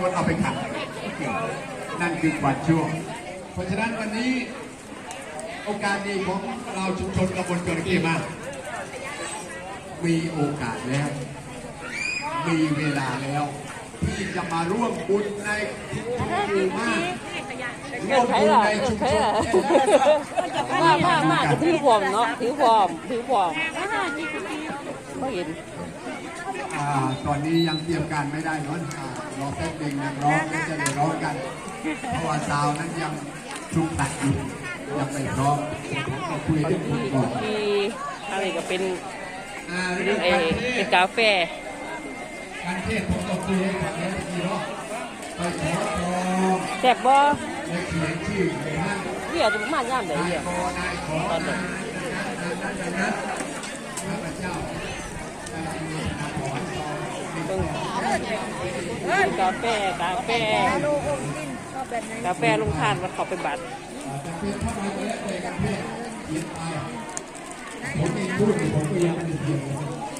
คนเอาไปขังนั่นคือความชั่ว เพราะฉะนั้นวันนี้โอกาสดีของเราชุมชนกำบลจระเข้มากมีโอกาสแล้ว มีเวลาแล้ว ที่จะมาร่วมบุญในชุมชนหมู่มากร่วมใครบุญล่ะในชุมใครชนล่ะมามามาก็ถือพร้อมเนาะถือพร้อมถือพร้อมก็เห็นอ่าตอนนี้ยังเตรียมการไม่ได้เนอะอ่า รอแป๊บหนึงนะร้องก็จะได้ร้องกัน เพราะว่าซาวนั้นยังชุกตัดอยู่ยังไม่พร้อมผมก็คุยเรื่องคุณก่อนมีอะไรก็เป็นอ่าเป็เรื่อนงเอการเทเป็นศกาแฟการเทศผมก็คุยให้ฟังแล้วทีเนาะไปขอจองแซ่บบ่และเขียนชื่อในนั้นเรียกจะมาย่ามใดนายเนี่ยขอนายขอนายนั้นนั้นนั้นข้าพเจ้าได้มีนาขอจองเป็น เบิ่ง ของ กาแฟกาแฟกาแฟลงทานมันเขาเป็นเท่าไหร่ก็แล้วแต่กันเพื่อเขียนไปผมเองพูดเนี่ยผมก็ยังไม่ได้เขียนเลยผมจะเอาทักพว